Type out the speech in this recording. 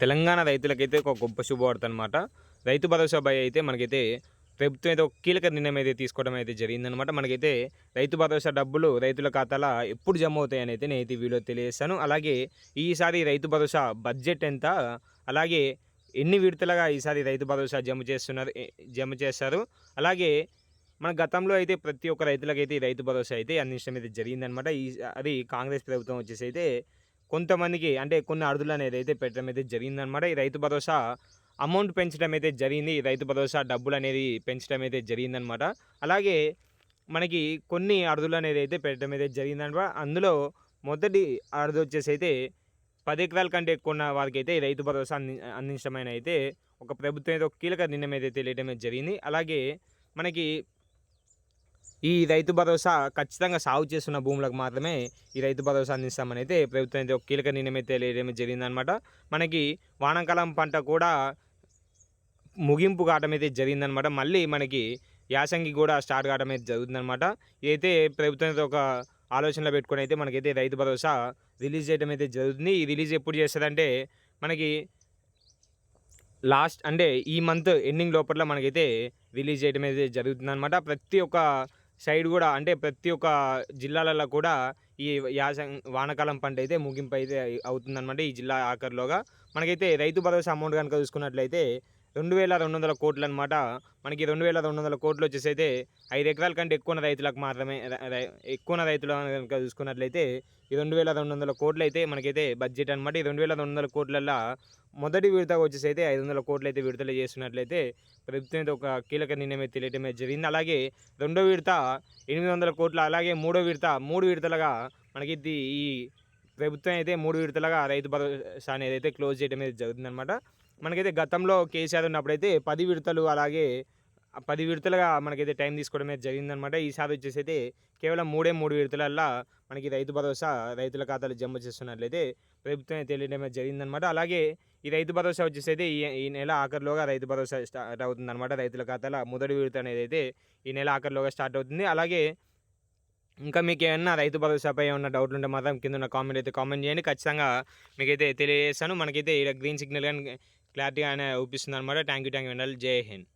తెలంగాణ రైతులకైతే ఒక గొప్ప శుభవార్త అనమాట రైతు భరోసా బై అయితే మనకైతే ప్రభుత్వం అయితే ఒక కీలక నిర్ణయం అయితే తీసుకోవడం అయితే జరిగిందనమాట మనకైతే రైతు భరోసా డబ్బులు రైతుల ఖాతాలో ఎప్పుడు జమ అవుతాయని అయితే నేను అయితే ఈ వీడియో తెలియజేస్తాను. అలాగే ఈసారి రైతు భరోసా బడ్జెట్ ఎంత? అలాగే ఎన్ని విడతలుగా ఈసారి రైతు భరోసా జమ చేస్తున్నారు? జమ చేస్తారు? అలాగే మన గతంలో అయితే ప్రతి ఒక్క రైతులకైతే ఈ రైతు భరోసా అయితే అందించడం అయితే జరిగిందనమాట ఈ అది కాంగ్రెస్ ప్రభుత్వం వచ్చేసి అయితే కొంతమందికి అంటే కొన్ని అరుదులు అనేది అయితే పెట్టడం అయితే జరిగిందనమాట ఈ రైతు భరోసా అమౌంట్ పెంచడం అయితే జరిగింది. రైతు భరోసా డబ్బులు అనేది పెంచడం అయితే జరిగిందనమాట అలాగే మనకి కొన్ని అరుదులు అనేది అయితే పెట్టడం అయితే జరిగిందనమాట అందులో మొదటి అరుదు వచ్చేసి అయితే పది ఎకరాల కంటే ఎక్కువ ఉన్న వారికి అయితే రైతు భరోసా అంది అందించడం అయితే ఒక ప్రభుత్వం అయితే ఒక కీలక నిర్ణయం అయితే తెలియడం అయితే జరిగింది. అలాగే మనకి ఈ రైతు భరోసా ఖచ్చితంగా సాగు చేస్తున్న భూములకు మాత్రమే ఈ రైతు భరోసా అందిస్తామని అయితే ప్రభుత్వం అయితే ఒక కీలక నిర్ణయం అయితే తెలియడం జరిగిందనమాట. మనకి వానాకాలం పంట కూడా ముగింపు కావడం అయితే జరిగిందనమాట. మళ్ళీ మనకి యాసంగి కూడా స్టార్ట్ కావడం అయితే జరుగుతుందనమాట. ఇదైతే ప్రభుత్వం ఒక ఆలోచనలో పెట్టుకొని అయితే మనకైతే రైతు భరోసా రిలీజ్ చేయడం అయితే జరుగుతుంది. ఈ రిలీజ్ ఎప్పుడు చేస్తుందంటే మనకి లాస్ట్ అంటే ఈ మంత్ ఎండింగ్ లోపల మనకైతే రిలీజ్ చేయడం అయితే జరుగుతుందన్నమాట ప్రతి ఒక్క సైడ్ కూడా అంటే ప్రతి ఒక్క జిల్లాలలో కూడా ఈ యాసం వానాకాలం పంట అయితే ముగింపు అయితే అవుతుందన్నమాట ఈ జిల్లా ఆఖరిలోగా. మనకైతే రైతు భరోసా అమౌంట్ కనుక చూసుకున్నట్లయితే రెండు వేల రెండు వందల కోట్లు అనమాట మనకి రెండు వేల రెండు వందల కోట్లు వచ్చేసి అయితే ఐదు ఎకరాల కంటే ఎక్కువ రైతులకు మాత్రమే ఎక్కువ రైతులు కనుక చూసుకున్నట్లయితే ఈ రెండు వేల రెండు వందల కోట్లు అయితే మనకైతే బడ్జెట్ అనమాట ఈ రెండు వేల రెండు వందల కోట్లల్లో మొదటి విడత వచ్చేసి అయితే ఐదు వందల కోట్లు అయితే విడుదల చేస్తున్నట్లయితే ప్రభుత్వం అయితే ఒక కీలక నిర్ణయం తెలియటం జరిగింది. అలాగే రెండో విడత ఎనిమిది వందల కోట్లు అలాగే మూడో విడత మూడు విడతలుగా మనకి ఇది ఈ ప్రభుత్వం అయితే మూడు విడతలుగా రైతు భరోసా అనేది అయితే క్లోజ్ చేయడం అయితే జరుగుతుందన్నమాట మనకైతే గతంలో కేసీఆర్ ఉన్నప్పుడైతే పది విడతలు అలాగే పది విడతలుగా మనకైతే టైం తీసుకోవడం అయితే జరిగిందనమాట ఈసారి వచ్చేసి అయితే కేవలం మూడే మూడు విడతలల్లో మనకి రైతు భరోసా రైతుల ఖాతాలు జమ చేస్తున్నట్లయితే ప్రభుత్వం తెలియడం జరిగిందనమాట అలాగే ఈ రైతు భరోసా వచ్చేసి అయితే ఈ ఈ నెల ఆఖరిలోగా రైతు భరోసా స్టార్ట్ అవుతుందన్నమాట. రైతుల ఖాతాలో మొదటి విడత అనేది అయితే ఈ నెల ఆఖరిలోగా స్టార్ట్ అవుతుంది. అలాగే ఇంకా మీకు ఏమన్నా రైతు భరోసాపై ఏమన్నా డౌట్లు ఉంటే మాత్రం కింద ఉన్న కామెంట్ అయితే కామెంట్ చేయండి. ఖచ్చితంగా మీకైతే తెలియజేస్తాను. మనకైతే ఇక్కడ గ్రీన్ సిగ్నల్ కానీ క్లారిటీగా చూపిస్తుంది అనమాట థ్యాంక్ యూ థ్యాంక్ యూ జై హింద్.